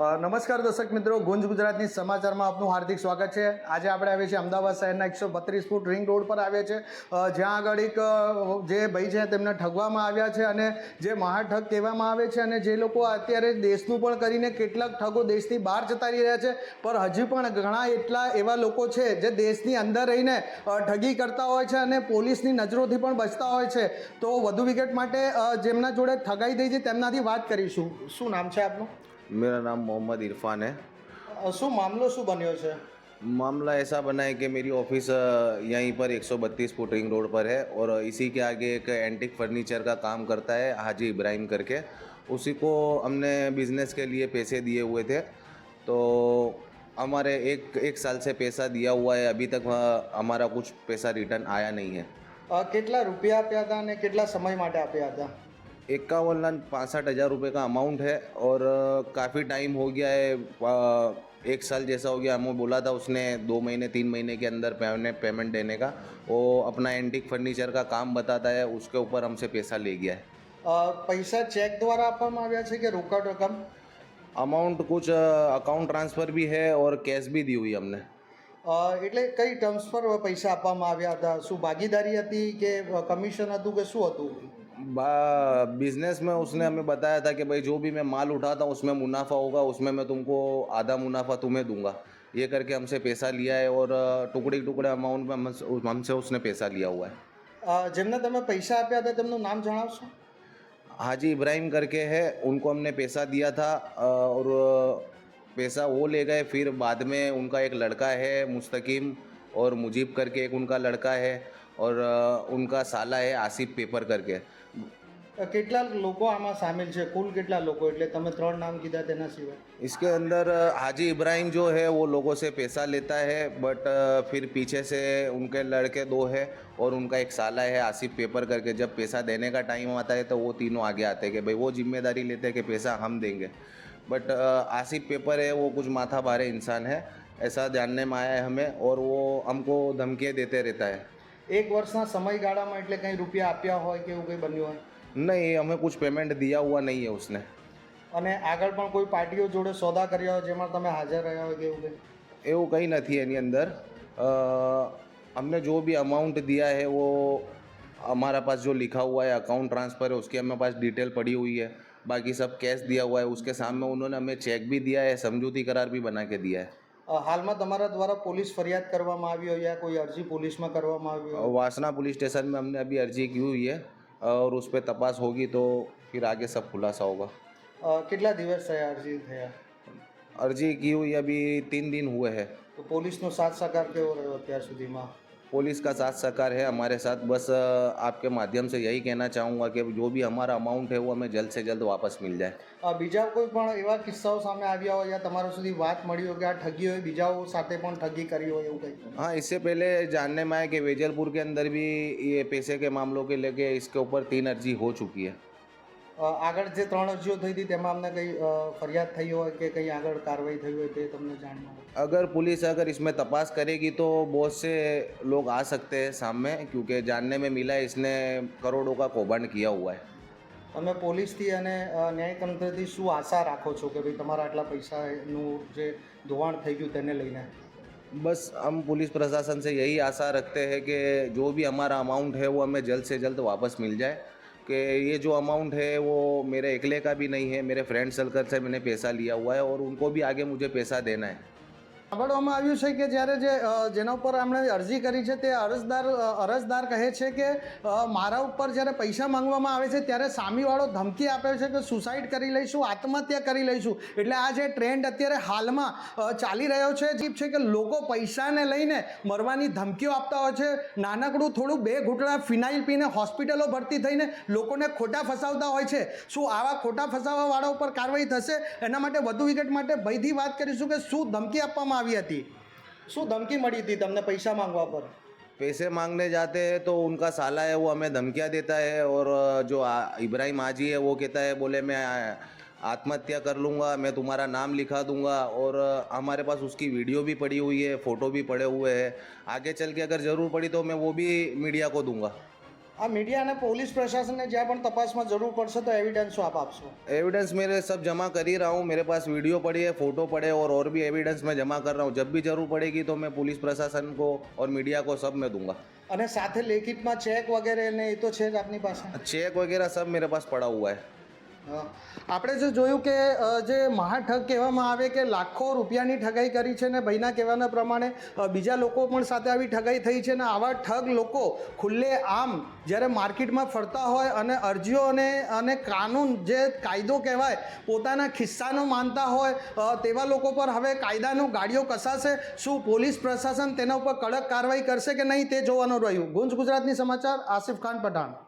નમસ્કાર દર્શક મિત્રો, ગુંજ ગુજરાતની સમાચારમાં આપનું હાર્દિક સ્વાગત છે. આજે આપણે આવીએ છીએ અમદાવાદ શહેરના એકસો બત્રીસ ફૂટ રિંગ રોડ પર આવ્યા છે જ્યાં આગળ એક જે ભાઈ છે તેમને ઠગવામાં આવ્યા છે અને જે મહાઠગ કહેવામાં આવે છે અને જે લોકો અત્યારે દેશનું પણ કરીને કેટલાક ઠગો દેશની બહાર જતા રહી રહ્યા છે. પણ હજી પણ ઘણા એટલા એવા લોકો છે જે દેશની અંદર રહીને ઠગી કરતા હોય છે અને પોલીસની નજરોથી પણ બચતા હોય છે. તો વધુ વિગત માટે જેમના જોડે ઠગાઈ થઈ છે તેમનાથી વાત કરીશું. શું નામ છે આપનું? मेरा नाम मोहम्मद इरफान है અ, શું મામલો શું બન્યો છે मामला ऐसा बना है कि मेरी ऑफिस अ, यहीं पर 132 फुट रिंग रोड पर है और इसी के आगे एक एंटिक फर्नीचर का काम करता है हाजी इब्राहिम करके उसी को हमने बिजनेस के लिए पैसे दिए हुए थे तो हमारे एक एक साल से पैसा दिया हुआ है अभी तक अ, हमारा कुछ पैसा रिटर्न आया नहीं है અ, કેટલા રૂપિયા આપ્યા હતા અને કેટલા સમય માટે આપ્યા હતા इक्यावन लाख पैंसठ हज़ार रुपये का अमाउंट है और काफ़ी टाइम हो गया है अ, एक साल जैसा हो गया हमें बोला था उसने दो महीने तीन महीने के अंदर पेमेंट पेमेंट देने का वो अपना एंटिक फर्नीचर का काम बताता है उसके ऊपर हमसे पैसा ले गया है અ, પૈસા ચેક દ્વારા આપવામાં આવ્યા છે કે રોકડ રકમ अमाउंट कुछ अकाउंट ट्रांसफ़र भी है और कैश भी दी हुई हमने અ, એટલે કઈ ટર્મ્સ પર પૈસા આપવામાં આવ્યા હતા શું ભાગીદારી હતી કે કમિશન હતું કે શું હતું बिजनेस में उसने हमें बताया था कि भाई जो भी मैं माल उठाता हूँ उसमें मुनाफा होगा उसमें मैं तुमको आधा मुनाफा तुम्हें दूंगा ये करके हमसे पैसा लिया है और टुकड़े टुकड़े अमाउंट में हमसे हमसे उसने पैसा लिया हुआ है અ, જેમને તમે પૈસા આપ્યા હતા તેમનું નામ જણાવશો हाजी इब्राहिम करके है उनको हमने पैसा दिया था अ, और पैसा वो ले गए फिर बाद में उनका एक लड़का है मुस्तकीम और मुजीब करके एक उनका लड़का है और अ, उनका साला है आसिफ पेपर करके અ, કેટલા લોકો આમાં સામેલ છે કુલ કેટલા લોકો એટલે તમે ત્રણ નામ કીધા તેના સિવાય इसके अंदर अ, हाजी इब्राहिम जो है वो लोगों से पैसा लेता है बट अ, फिर पीछे से उनके लड़के दो है और उनका एक साला है आसिफ पेपर करके जब पैसा देने का टाइम आता है तो वो तीनों आगे आते हैं कि भाई वो जिम्मेदारी लेते हैं कि पैसा हम देंगे बट आसिफ पेपर है वो कुछ माथा भारे इंसान है ऐसा जानने में आया है हमें और वो हमको धमकियाँ देते रहता है એક વર્ષના સમયગાળામાં એટલે કંઈ રૂપિયા આપ્યા હોય કે એવું કંઈ બન્યું હોય नहीं हमें कुछ पेमेंट दिया हुआ नहीं है उसने અને આગળ પણ કોઈ પાર્ટીઓ જોડે સોદા કર્યા હોય જેમાં તમે હાજર રહ્યા હોય કે એવું કંઈ એવું કંઈ નથી એની અંદર અ, हमने जो भी अमाउंट दिया है वो हमारा पास जो लिखा हुआ है अकाउंट ट्रांसफ़र है उसकी हमें पास डिटेल पड़ी हुई है बाकी सब कैश दिया हुआ है उसके सामने उन्होंने हमें चेक भी दिया है समझौती करार भी बना के दिया है અ, હાલમાં તમારા દ્વારા પોલીસ ફરિયાદ કરવામાં આવી હોય યા કોઈ અરજી પોલીસમાં કરવામાં આવી હોય वासना पुलिस स्टेशन में हमने अभी अर्जी की हुई है और उस पर तपास होगी तो फिर आगे सब खुलासा होगा અ, કેટલા દિવસ થયા અરજી થયા अर्जी की हुई अभी तीन दिन हुए हैं તો પોલીસનો સાથ સહકાર કેવો રહ્યો અત્યાર સુધીમાં पुलिस का साथ सहकार है हमारे साथ बस अ, आपके माध्यम से यही कहना चाहूँगा कि जो भी हमारा अमाउंट है वो हमें जल्द से जल्द वापस मिल जाए અ, બીજા કોઈ પણ એવા કિસ્સાઓ સામે આવ્યા હોય યા તમારા સુધી વાત મળી હોય કે આ ઠગી હોય બીજાઓ સાથે પણ ઠગી કરી હોય એવું કંઈ हाँ इससे पहले जानने में आया कि वेजलपुर के अंदर भी ये पैसे के मामलों के लेके इसके ऊपर तीन अर्जी हो चुकी है અ, આગળ જે ત્રણ અરજીઓ થઈ હતી તેમાં અમને કંઈ અ, ફરિયાદ થઈ હોય કે કંઈ આગળ કાર્યવાહી થઈ હોય તે તમને જાણમાં હોય अगर पुलिस अगर इसमें तपास करेगी तो बहुत से लोग आ सकते हैं सामने क्योंकि जानने में मिला है इसने करोड़ों का कौभांड किया हुआ है તમે પોલીસથી અને અ, ન્યાયતંત્રથી શું આશા રાખો છો કે ભાઈ તમારા આટલા પૈસાનું જે ધોવાણ થઈ ગયું તેને લઈને बस हम पुलिस प्रशासन से यही आशा रखते हैं कि जो भी हमारा अमाउंट है वो हमें जल्द से जल्द वापस मिल जाए कि ये जो अमाउंट है वो मेरे अकेले का भी नहीं है मेरे फ्रेंड सर्कल से मैंने पैसा लिया हुआ है और उनको भी आगे मुझे पैसा देना है સાંભળવામાં આવ્યું છે કે જ્યારે જે જેના ઉપર એમણે અરજી કરી છે તે અરજદાર અરજદાર કહે છે કે મારા ઉપર જ્યારે પૈસા માંગવામાં આવે છે ત્યારે સામીવાળો ધમકી આપે છે કે સુસાઇડ કરી લઈશું, આત્મહત્યા કરી લઈશું. એટલે આ જે ટ્રેન્ડ અત્યારે હાલમાં ચાલી રહ્યો છે જીપ છે કે લોકો પૈસાને લઈને મરવાની ધમકીઓ આપતા હોય છે. નાનકડું થોડું બે ઘૂંટડા ફિનાઇલ પીને હોસ્પિટલો ભરતી થઈને લોકોને ખોટા ફસાવતા હોય છે. શું આવા ખોટા ફસાવવાવાળા ઉપર કાર્યવાહી થશે? એના માટે વધુ વિગત માટે ભયથી વાત કરીશું કે શું ધમકી આપવામાં આવી હતી શું ધમકી મળી હતી તમને પૈસા માંગવા પર पैसे मांगने जाते हैं तो उनका साला है वो हमें धमकियाँ देता है और जो आ- इब्राहिम आजी है वो कहता है बोले मैं आ- आत्महत्या कर लूँगा मैं तुम्हारा नाम लिखा दूंगा और हमारे पास उसकी वीडियो भी पड़ी हुई है फ़ोटो भी पड़े हुए हैं आगे चल के अगर ज़रूर पड़ी तो मैं वो भी मीडिया को दूंगा આ મીડિયા અને પોલીસ પ્રશાસનને જ્યાં પણ તપાસમાં જરૂર પડશે તો એવિડન્સો આપ આપશો एविडेंस मेरे सब जमा कर ही रहा हूँ मेरे पास वीडियो पड़ी है फोटो पड़े और और भी एविडेंस मैं जमा कर रहा हूँ जब भी जरूर पड़ेगी तो मैं पुलिस प्रशासन को और मीडिया को सब मैं दूंगा અને સાથે લેખિતમાં ચેક વગેરે ને એ તો છે જ આપની પાસે चेक वगैरह सब मेरे पास पड़ा हुआ है અ, આપણે જે જોયું કે જે મહાઠગ કહેવામાં આવે કે લાખો રૂપિયાની ઠગાઈ કરી છે ને ભાઈના કહેવાના પ્રમાણે બીજા લોકો પણ સાથે આવી ઠગાઈ થઈ છે ને આવા ઠગ લોકો ખુલ્લે આમ જ્યારે માર્કેટમાં ફરતા હોય અને અરજીઓ અને અને કાનૂન જે કાયદો કહેવાય, પોતાના ખિસ્સાનો માનતા હોય તેવા લોકો પર હવે કાયદાનું ગાડીઓ કસાશે. શું પોલીસ પ્રશાસન તેના ઉપર કડક કાર્યવાહી કરશે કે નહીં તે જોવાનું રહ્યું? ગુંજ ગુજરાતની સમાચાર, આસિફ ખાન પઠાણ.